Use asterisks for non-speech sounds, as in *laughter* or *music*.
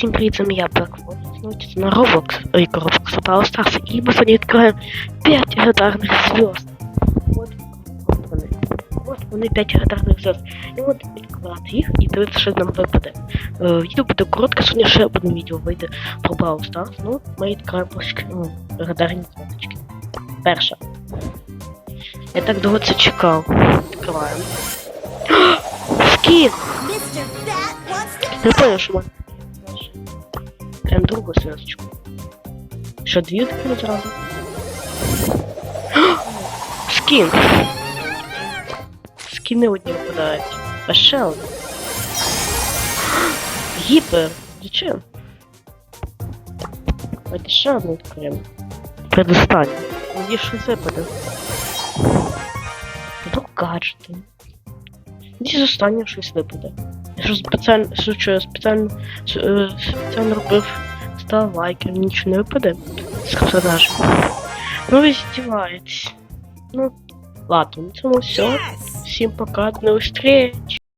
Всім привіт, з вами я Blackwood. Смотрите на Roblox, ой, Roblox, Brawl Stars, и мы сегодня откроем 5 радарных звезд. Вот вони. Вот вони 5 радарних звезд. І от відкривати їх і дивитися, що нам випаде. Е, Відео буде коротке, сьогодні ще одне відео вийде про Brawl Stars. Ну, от ми відкриваємо ось, ну, радарні звездочки. Перша. Я так довго це чекав. Відкриваємо. *gasps* Скін! Понял, що ми. Прям другу звездочку. Що, дві відкрили зразу? *gasps* Скін! Скіни одні випадають. А ще один. *gasps* Гіпер! Зачем? Давайте ще одну. Предостанню. Надіюсь, щось випаде. До гаджети. Десь з останнього щось випаде. Що спеціально, що, спеціально, е, спеціально робив став лайкер, нічого не випаде з продажу. Ну ви здіваєтесь. Ну, ладно, на цьому все. Всім пока, до нових встреч.